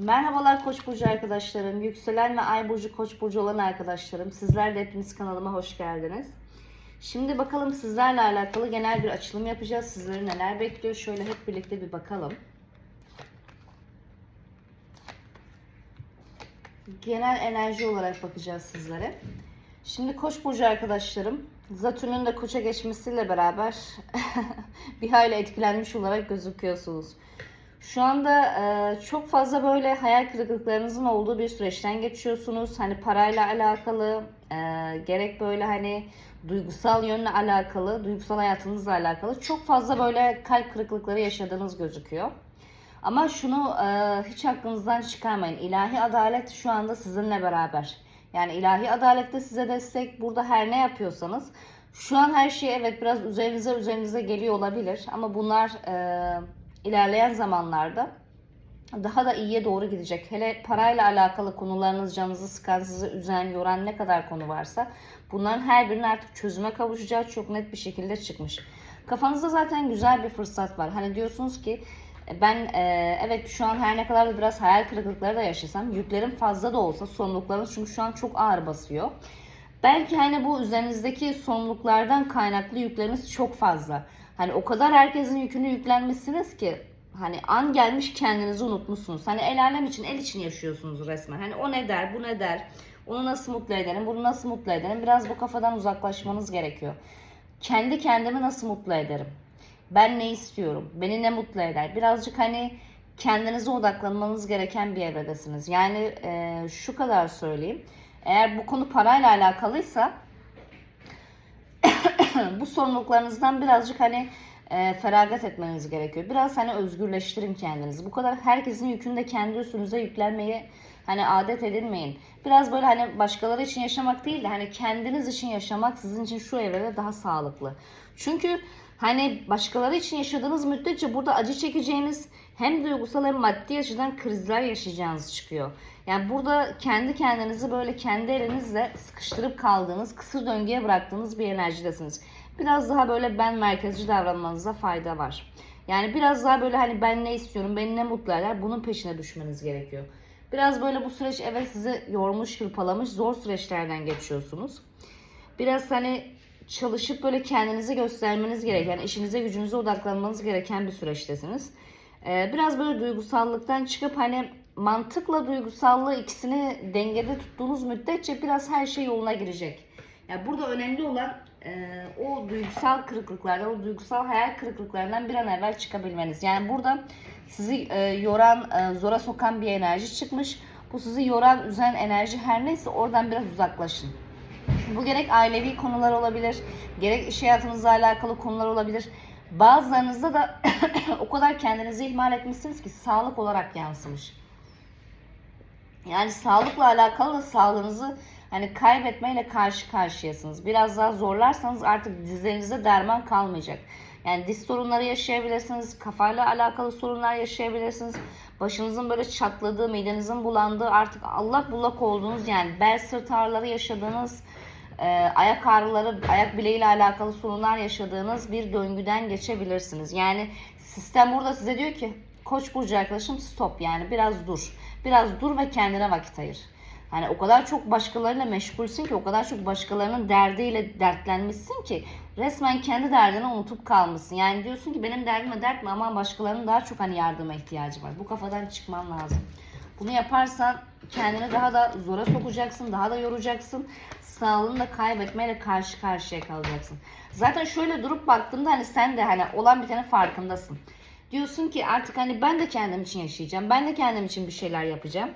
Merhabalar Koç burcu arkadaşlarım, yükselen ve ay burcu Koç burcu olan arkadaşlarım. Sizler de hepiniz kanalıma hoş geldiniz. Şimdi bakalım sizlerle alakalı genel bir açılım yapacağız. Sizleri neler bekliyor? Şöyle hep birlikte bir bakalım. Genel enerji olarak bakacağız sizlere. Şimdi Koç burcu arkadaşlarım, Satürn'ün de Koç'a geçmesiyle beraber bir hayli etkilenmiş olarak gözüküyorsunuz. Şu anda e, çok fazla böyle hayal kırıklıklarınızın olduğu bir süreçten geçiyorsunuz. Hani parayla alakalı, e, gerek böyle hani duygusal yönle alakalı, duygusal hayatınızla alakalı çok fazla böyle kalp kırıklıkları yaşadığınız gözüküyor. Ama şunu e, hiç aklınızdan çıkarmayın. İlahi adalet şu anda sizinle beraber. Yani ilahi adalet de size destek. Burada her ne yapıyorsanız şu an her şey evet biraz üzerinize üzerinize geliyor olabilir. Ama bunlar e, ilerleyen zamanlarda daha da iyiye doğru gidecek. Hele parayla alakalı konularınız canınızı sıkan, sizi üzen, yoran ne kadar konu varsa bunların her birinin artık çözüme kavuşacağı çok net bir şekilde çıkmış. Kafanızda zaten güzel bir fırsat var. Hani diyorsunuz ki ben e, evet şu an her ne kadar da biraz hayal kırıklıkları da yaşasam yüklerim fazla da olsa sorumluluklarınız çünkü şu an çok ağır basıyor. Belki hani bu üzerinizdeki sorumluluklardan kaynaklı yükleriniz çok fazla. Hani o kadar herkesin yükünü yüklenmişsiniz ki hani an gelmiş kendinizi unutmuşsunuz. Hani el alem için el için yaşıyorsunuz resmen. Hani o ne der bu ne der. Onu nasıl mutlu ederim bunu nasıl mutlu ederim. Biraz bu kafadan uzaklaşmanız gerekiyor. Kendi kendimi nasıl mutlu ederim. Ben ne istiyorum? Beni ne mutlu eder? Birazcık hani kendinize odaklanmanız gereken bir evredesiniz. Yani e, şu kadar söyleyeyim. Eğer bu konu parayla alakalıysa bu sorumluluklarınızdan birazcık hani e, feragat etmeniz gerekiyor. Biraz hani özgürleştirin kendinizi. Bu kadar herkesin yükünü de kendi üstünüze yüklenmeyi hani adet edinmeyin. Biraz böyle hani başkaları için yaşamak değil de hani kendiniz için yaşamak sizin için şu evrede daha sağlıklı. Çünkü hani başkaları için yaşadığınız müddetçe burada acı çekeceğiniz hem duygusal hem maddi açıdan krizler yaşayacağınız çıkıyor. Yani burada kendi kendinizi böyle kendi elinizle sıkıştırıp kaldığınız, kısır döngüye bıraktığınız bir enerjidesiniz. Biraz daha böyle ben merkezci davranmanıza fayda var. Yani biraz daha böyle hani ben ne istiyorum, beni ne mutlu eder bunun peşine düşmeniz gerekiyor. Biraz böyle bu süreç evet sizi yormuş, hırpalamış, zor süreçlerden geçiyorsunuz. Biraz hani çalışıp böyle kendinizi göstermeniz gereken, işinize gücünüze odaklanmanız gereken bir süreçtesiniz. Ee, biraz böyle duygusallıktan çıkıp hani mantıkla duygusallığı ikisini dengede tuttuğunuz müddetçe biraz her şey yoluna girecek. Yani burada önemli olan e, o duygusal kırıklıklardan, o duygusal hayal kırıklıklarından bir an evvel çıkabilmeniz. Yani burada sizi e, yoran, e, zora sokan bir enerji çıkmış. Bu sizi yoran, üzen enerji her neyse oradan biraz uzaklaşın. Bu gerek ailevi konular olabilir, gerek iş hayatınızla alakalı konular olabilir. Bazılarınızda da o kadar kendinizi ihmal etmişsiniz ki sağlık olarak yansımış. Yani sağlıkla alakalı da sağlığınızı hani kaybetmeyle karşı karşıyasınız. Biraz daha zorlarsanız artık dizlerinizde derman kalmayacak. Yani diz sorunları yaşayabilirsiniz, kafayla alakalı sorunlar yaşayabilirsiniz. Başınızın böyle çatladığı, midenizin bulandığı, artık allak bullak olduğunuz yani bel sırt ağrıları yaşadığınız, e, ayak ağrıları, ayak bileğiyle alakalı sorunlar yaşadığınız bir döngüden geçebilirsiniz. Yani sistem burada size diyor ki Koç burcu arkadaşım stop yani biraz dur. Biraz dur ve kendine vakit ayır. Hani o kadar çok başkalarıyla meşgulsün ki, o kadar çok başkalarının derdiyle dertlenmişsin ki resmen kendi derdini unutup kalmışsın. Yani diyorsun ki benim derdime dert mi ama başkalarının daha çok hani yardıma ihtiyacı var. Bu kafadan çıkman lazım. Bunu yaparsan kendini daha da zora sokacaksın, daha da yoracaksın. Sağlığını da kaybetmeyle karşı karşıya kalacaksın. Zaten şöyle durup baktığımda hani sen de hani olan biteni farkındasın. Diyorsun ki artık hani ben de kendim için yaşayacağım. Ben de kendim için bir şeyler yapacağım.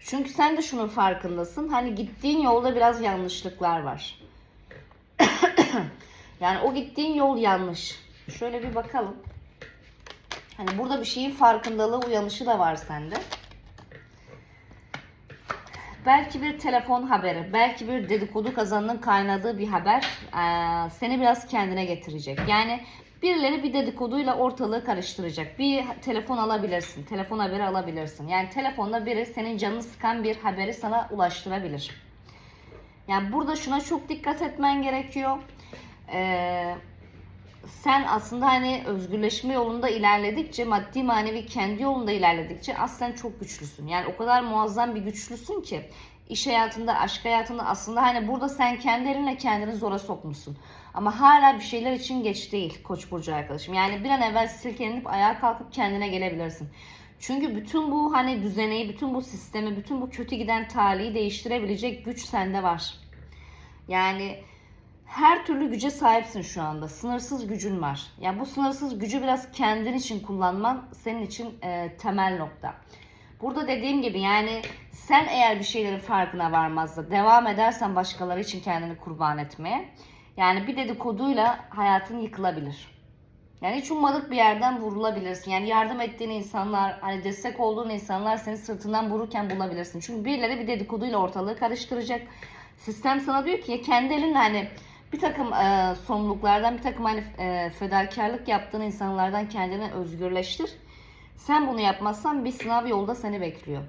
Çünkü sen de şunun farkındasın. Hani gittiğin yolda biraz yanlışlıklar var. yani o gittiğin yol yanlış. Şöyle bir bakalım. Hani burada bir şeyin farkındalığı, uyanışı da var sende. Belki bir telefon haberi, belki bir dedikodu kazanının kaynadığı bir haber seni biraz kendine getirecek. Yani birileri bir dedikoduyla ortalığı karıştıracak. Bir telefon alabilirsin, telefon haberi alabilirsin. Yani telefonda biri senin canını sıkan bir haberi sana ulaştırabilir. Yani burada şuna çok dikkat etmen gerekiyor. Ee, sen aslında hani özgürleşme yolunda ilerledikçe, maddi manevi kendi yolunda ilerledikçe aslen çok güçlüsün. Yani o kadar muazzam bir güçlüsün ki iş hayatında, aşk hayatında aslında hani burada sen kendi elinle kendini zora sokmuşsun. Ama hala bir şeyler için geç değil Koç burcu arkadaşım. Yani bir an evvel silkelenip ayağa kalkıp kendine gelebilirsin. Çünkü bütün bu hani düzeneyi, bütün bu sistemi, bütün bu kötü giden talihi değiştirebilecek güç sende var. Yani her türlü güce sahipsin şu anda. Sınırsız gücün var. Yani bu sınırsız gücü biraz kendin için kullanman senin için e, temel nokta. Burada dediğim gibi yani sen eğer bir şeylerin farkına varmaz da devam edersen başkaları için kendini kurban etmeye yani bir dedikoduyla hayatın yıkılabilir. Yani hiç ummadık bir yerden vurulabilirsin. Yani yardım ettiğin insanlar, hani destek olduğun insanlar seni sırtından vururken bulabilirsin. Çünkü birileri bir dedikoduyla ortalığı karıştıracak. Sistem sana diyor ki ya kendi elinle hani bir takım e, sorumluluklardan, bir takım hani e, fedakarlık yaptığın insanlardan kendini özgürleştir. Sen bunu yapmazsan bir sınav yolda seni bekliyor.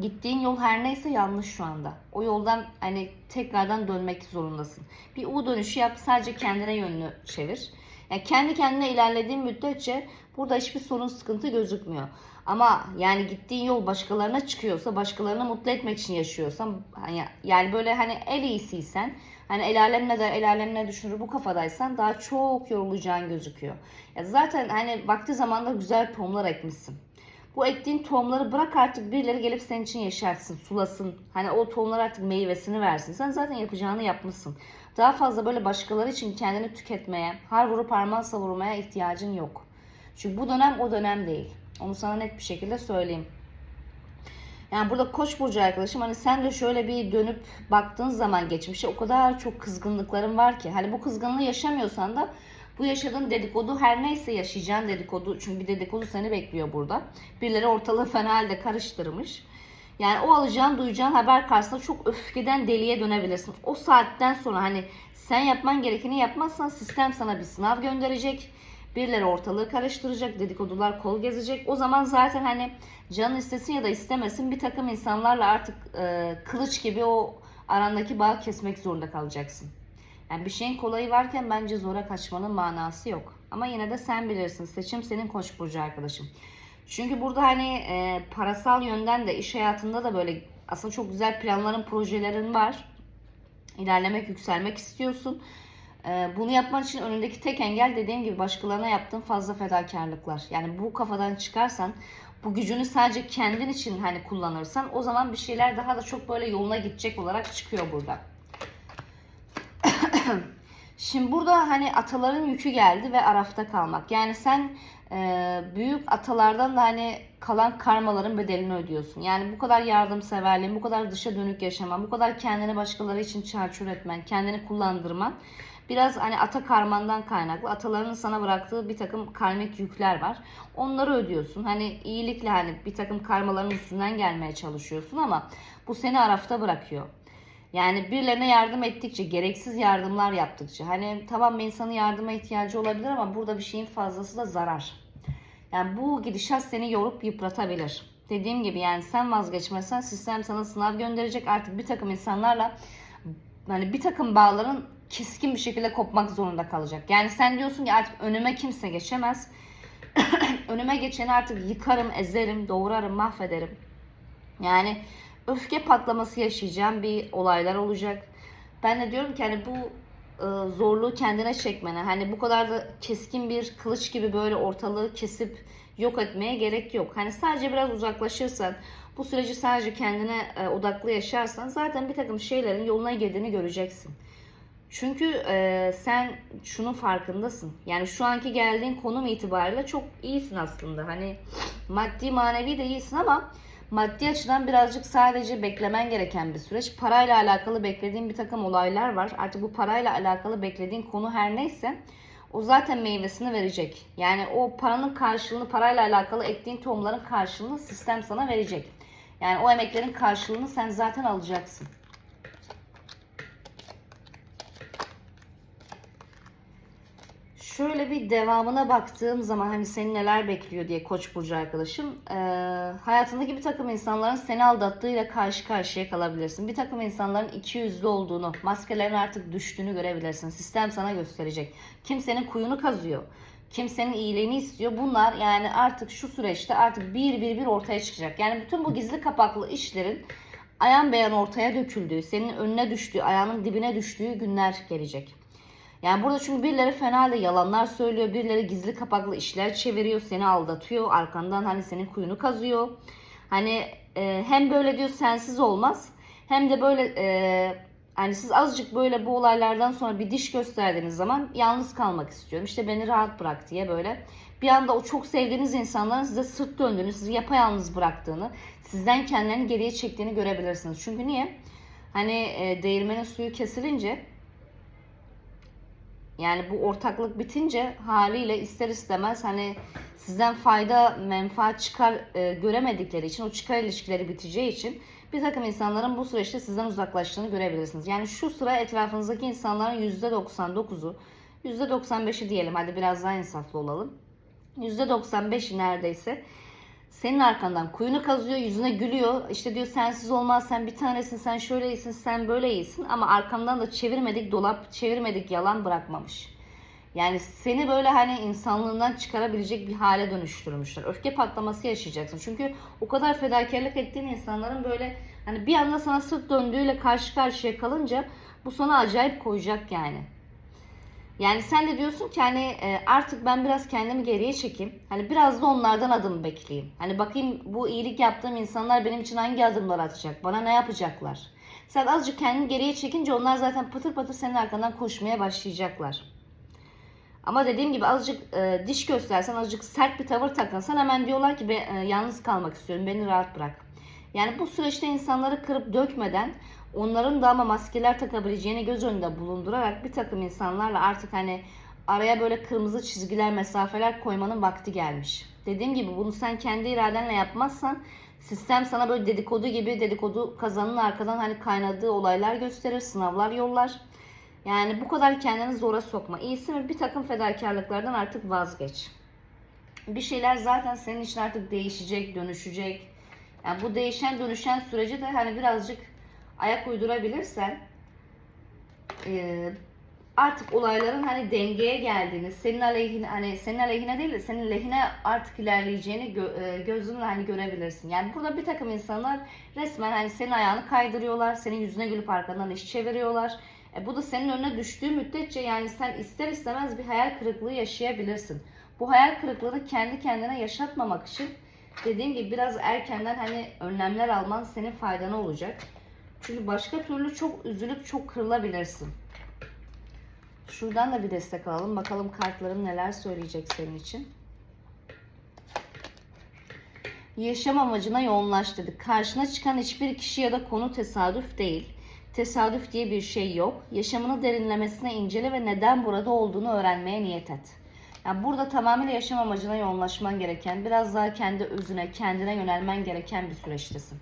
Gittiğin yol her neyse yanlış şu anda. O yoldan hani tekrardan dönmek zorundasın. Bir U dönüşü yap sadece kendine yönünü çevir. Yani kendi kendine ilerlediğin müddetçe burada hiçbir sorun sıkıntı gözükmüyor. Ama yani gittiğin yol başkalarına çıkıyorsa, başkalarını mutlu etmek için yaşıyorsan hani yani böyle hani el iyisiysen, hani el alem ne der, el alem ne düşünür bu kafadaysan daha çok yorulacağın gözüküyor. Ya zaten hani vakti zamanda güzel tohumlar ekmişsin. Bu ektiğin tohumları bırak artık birileri gelip senin için yaşarsın, sulasın. Hani o tohumlar artık meyvesini versin. Sen zaten yapacağını yapmışsın. Daha fazla böyle başkaları için kendini tüketmeye, har vurup parmağı savurmaya ihtiyacın yok. Çünkü bu dönem o dönem değil. Onu sana net bir şekilde söyleyeyim. Yani burada Koç burcu arkadaşım hani sen de şöyle bir dönüp baktığın zaman geçmişe o kadar çok kızgınlıkların var ki hani bu kızgınlığı yaşamıyorsan da bu yaşadığın dedikodu her neyse yaşayacağın dedikodu çünkü bir dedikodu seni bekliyor burada. Birileri ortalığı fena halde karıştırmış. Yani o alacağın duyacağın haber karşısında çok öfkeden deliye dönebilirsin. O saatten sonra hani sen yapman gerekeni yapmazsan sistem sana bir sınav gönderecek. Birileri ortalığı karıştıracak, dedikodular kol gezecek. O zaman zaten hani canın istesin ya da istemesin bir takım insanlarla artık e, kılıç gibi o arandaki bağı kesmek zorunda kalacaksın. Yani bir şeyin kolayı varken bence zora kaçmanın manası yok. Ama yine de sen bilirsin. Seçim senin koç burcu arkadaşım. Çünkü burada hani e, parasal yönden de iş hayatında da böyle aslında çok güzel planların, projelerin var. İlerlemek, yükselmek istiyorsun. E, bunu yapman için önündeki tek engel dediğim gibi başkalarına yaptığın fazla fedakarlıklar. Yani bu kafadan çıkarsan, bu gücünü sadece kendin için hani kullanırsan o zaman bir şeyler daha da çok böyle yoluna gidecek olarak çıkıyor burada. Şimdi burada hani ataların yükü geldi ve arafta kalmak. Yani sen e, büyük atalardan da hani kalan karmaların bedelini ödüyorsun. Yani bu kadar yardımseverliğin, bu kadar dışa dönük yaşaman, bu kadar kendini başkaları için çarçur etmen, kendini kullandırman biraz hani ata karmandan kaynaklı. Atalarının sana bıraktığı bir takım karmik yükler var. Onları ödüyorsun. Hani iyilikle hani bir takım karmaların üstünden gelmeye çalışıyorsun ama bu seni arafta bırakıyor. Yani birilerine yardım ettikçe, gereksiz yardımlar yaptıkça. Hani tamam bir insanın yardıma ihtiyacı olabilir ama burada bir şeyin fazlası da zarar. Yani bu gidişat seni yorup yıpratabilir. Dediğim gibi yani sen vazgeçmezsen sistem sana sınav gönderecek. Artık bir takım insanlarla hani bir takım bağların keskin bir şekilde kopmak zorunda kalacak. Yani sen diyorsun ki artık önüme kimse geçemez. önüme geçeni artık yıkarım, ezerim, doğrarım, mahvederim. Yani öfke patlaması yaşayacağım bir olaylar olacak. Ben de diyorum ki hani bu e, zorluğu kendine çekmene, hani bu kadar da keskin bir kılıç gibi böyle ortalığı kesip yok etmeye gerek yok. Hani sadece biraz uzaklaşırsan, bu süreci sadece kendine e, odaklı yaşarsan zaten bir takım şeylerin yoluna girdiğini göreceksin. Çünkü e, sen şunun farkındasın. Yani şu anki geldiğin konum itibariyle çok iyisin aslında. Hani maddi manevi de iyisin ama maddi açıdan birazcık sadece beklemen gereken bir süreç. Parayla alakalı beklediğin bir takım olaylar var. Artık bu parayla alakalı beklediğin konu her neyse o zaten meyvesini verecek. Yani o paranın karşılığını parayla alakalı ektiğin tohumların karşılığını sistem sana verecek. Yani o emeklerin karşılığını sen zaten alacaksın. Şöyle bir devamına baktığım zaman hani seni neler bekliyor diye Koç burcu arkadaşım. Ee, hayatındaki bir takım insanların seni aldattığıyla karşı karşıya kalabilirsin. Bir takım insanların iki yüzlü olduğunu, maskelerin artık düştüğünü görebilirsin. Sistem sana gösterecek. Kimsenin kuyunu kazıyor. Kimsenin iyiliğini istiyor. Bunlar yani artık şu süreçte artık bir bir bir ortaya çıkacak. Yani bütün bu gizli kapaklı işlerin ayan beyan ortaya döküldüğü, senin önüne düştüğü, ayağının dibine düştüğü günler gelecek. Yani burada çünkü birileri fena halde yalanlar söylüyor, birileri gizli kapaklı işler çeviriyor, seni aldatıyor, arkandan hani senin kuyunu kazıyor. Hani e, hem böyle diyor sensiz olmaz, hem de böyle e, hani siz azıcık böyle bu olaylardan sonra bir diş gösterdiğiniz zaman yalnız kalmak istiyorum. İşte beni rahat bırak diye böyle bir anda o çok sevdiğiniz insanların size sırt döndüğünü, sizi yapayalnız bıraktığını, sizden kendilerini geriye çektiğini görebilirsiniz. Çünkü niye? Hani e, değirmenin suyu kesilince yani bu ortaklık bitince haliyle ister istemez hani sizden fayda, menfaat, çıkar e, göremedikleri için o çıkar ilişkileri biteceği için bir takım insanların bu süreçte sizden uzaklaştığını görebilirsiniz. Yani şu sıra etrafınızdaki insanların %99'u, %95'i diyelim hadi biraz daha insaflı olalım. %95'i neredeyse senin arkandan kuyunu kazıyor, yüzüne gülüyor. İşte diyor sensiz olmaz, sen bir tanesin, sen şöyle iyisin, sen böyle iyisin. Ama arkamdan da çevirmedik dolap, çevirmedik yalan bırakmamış. Yani seni böyle hani insanlığından çıkarabilecek bir hale dönüştürmüşler. Öfke patlaması yaşayacaksın. Çünkü o kadar fedakarlık ettiğin insanların böyle hani bir anda sana sırt döndüğüyle karşı karşıya kalınca bu sana acayip koyacak yani. Yani sen de diyorsun ki hani e, artık ben biraz kendimi geriye çekeyim. Hani biraz da onlardan adım bekleyeyim. Hani bakayım bu iyilik yaptığım insanlar benim için hangi adımlar atacak? Bana ne yapacaklar? Sen azıcık kendini geriye çekince onlar zaten patır patır senin arkandan koşmaya başlayacaklar. Ama dediğim gibi azıcık e, diş göstersen, azıcık sert bir tavır takınsan hemen diyorlar ki ben e, yalnız kalmak istiyorum, beni rahat bırak. Yani bu süreçte insanları kırıp dökmeden onların da ama maskeler takabileceğini göz önünde bulundurarak bir takım insanlarla artık hani araya böyle kırmızı çizgiler, mesafeler koymanın vakti gelmiş. Dediğim gibi bunu sen kendi iradenle yapmazsan sistem sana böyle dedikodu gibi dedikodu kazanın arkadan hani kaynadığı olaylar gösterir, sınavlar yollar. Yani bu kadar kendini zora sokma. İyisi mi bir takım fedakarlıklardan artık vazgeç. Bir şeyler zaten senin için artık değişecek, dönüşecek. Yani bu değişen dönüşen süreci de hani birazcık ayak uydurabilirsen e, artık olayların hani dengeye geldiğini, senin aleyhine hani senin aleyhine değil de senin lehine artık ilerleyeceğini gö, e, gözünle hani görebilirsin. Yani burada bir takım insanlar resmen hani senin ayağını kaydırıyorlar, senin yüzüne gülüp arkandan iş çeviriyorlar. E, bu da senin önüne düştüğü müddetçe yani sen ister istemez bir hayal kırıklığı yaşayabilirsin. Bu hayal kırıklığını kendi kendine yaşatmamak için dediğim gibi biraz erkenden hani önlemler alman senin faydana olacak. Çünkü başka türlü çok üzülüp çok kırılabilirsin. Şuradan da bir destek alalım. Bakalım kartlarım neler söyleyecek senin için. Yaşam amacına yoğunlaş dedik. Karşına çıkan hiçbir kişi ya da konu tesadüf değil. Tesadüf diye bir şey yok. Yaşamını derinlemesine incele ve neden burada olduğunu öğrenmeye niyet et. Yani burada tamamıyla yaşam amacına yoğunlaşman gereken, biraz daha kendi özüne, kendine yönelmen gereken bir süreçtesin.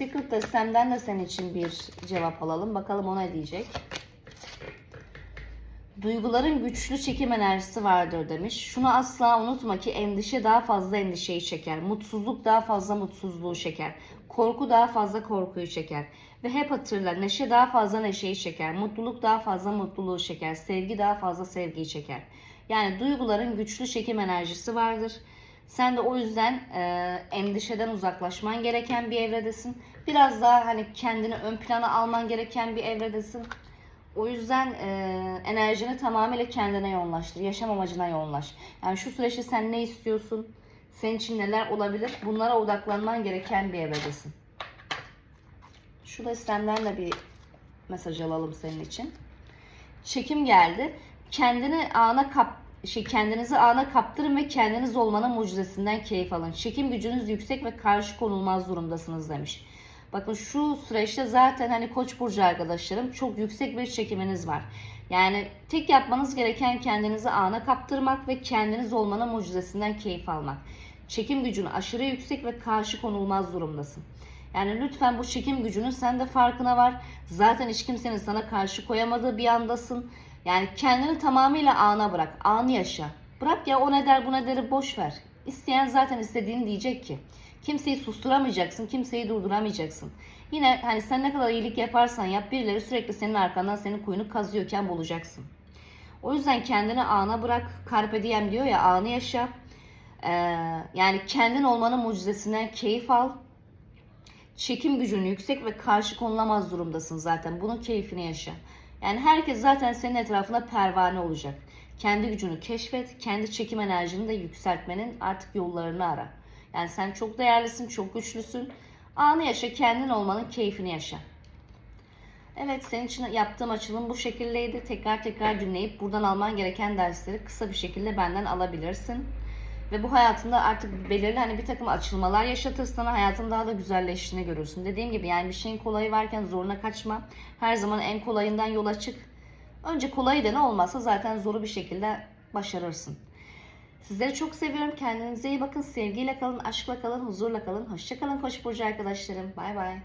Secret Destem'den de senin için bir cevap alalım. Bakalım o ne diyecek. Duyguların güçlü çekim enerjisi vardır demiş. Şunu asla unutma ki endişe daha fazla endişeyi çeker. Mutsuzluk daha fazla mutsuzluğu çeker. Korku daha fazla korkuyu çeker. Ve hep hatırla neşe daha fazla neşeyi çeker. Mutluluk daha fazla mutluluğu çeker. Sevgi daha fazla sevgiyi çeker. Yani duyguların güçlü çekim enerjisi vardır. Sen de o yüzden e, endişeden uzaklaşman gereken bir evredesin. Biraz daha hani kendini ön plana alman gereken bir evredesin. O yüzden e, enerjini tamamıyla kendine yoğunlaştır. Yaşam amacına yoğunlaş. Yani şu süreçte sen ne istiyorsun? Senin için neler olabilir? Bunlara odaklanman gereken bir evredesin. Şu da senden de bir mesaj alalım senin için. Çekim geldi. Kendini ana kap şey kendinizi ana kaptırın ve kendiniz olmanın mucizesinden keyif alın. Çekim gücünüz yüksek ve karşı konulmaz durumdasınız demiş. Bakın şu süreçte zaten hani Koç burcu arkadaşlarım çok yüksek bir çekiminiz var. Yani tek yapmanız gereken kendinizi ana kaptırmak ve kendiniz olmanın mucizesinden keyif almak. Çekim gücün aşırı yüksek ve karşı konulmaz durumdasın. Yani lütfen bu çekim gücünün sen de farkına var. Zaten hiç kimsenin sana karşı koyamadığı bir andasın. Yani kendini tamamıyla ana bırak. Anı yaşa. Bırak ya o ne der bu ne deri boş ver. İsteyen zaten istediğini diyecek ki. Kimseyi susturamayacaksın, kimseyi durduramayacaksın. Yine hani sen ne kadar iyilik yaparsan yap birileri sürekli senin arkandan senin kuyunu kazıyorken bulacaksın. O yüzden kendini ana bırak. Carpe diem diyor ya anı yaşa. Ee, yani kendin olmanın mucizesine keyif al. Çekim gücün yüksek ve karşı konulamaz durumdasın zaten. Bunun keyfini yaşa. Yani herkes zaten senin etrafında pervane olacak. Kendi gücünü keşfet, kendi çekim enerjini de yükseltmenin artık yollarını ara. Yani sen çok değerlisin, çok güçlüsün. Anı yaşa, kendin olmanın keyfini yaşa. Evet senin için yaptığım açılım bu şekildeydi. Tekrar tekrar dinleyip buradan alman gereken dersleri kısa bir şekilde benden alabilirsin. Ve bu hayatında artık belirli hani bir takım açılmalar yaşatır sana hayatın daha da güzelleştiğini görürsün. Dediğim gibi yani bir şeyin kolayı varken zoruna kaçma. Her zaman en kolayından yola çık. Önce kolayı dene olmazsa zaten zoru bir şekilde başarırsın. Sizleri çok seviyorum. Kendinize iyi bakın. Sevgiyle kalın, aşkla kalın, huzurla kalın. Hoşça kalın Koç burcu arkadaşlarım. Bay bay.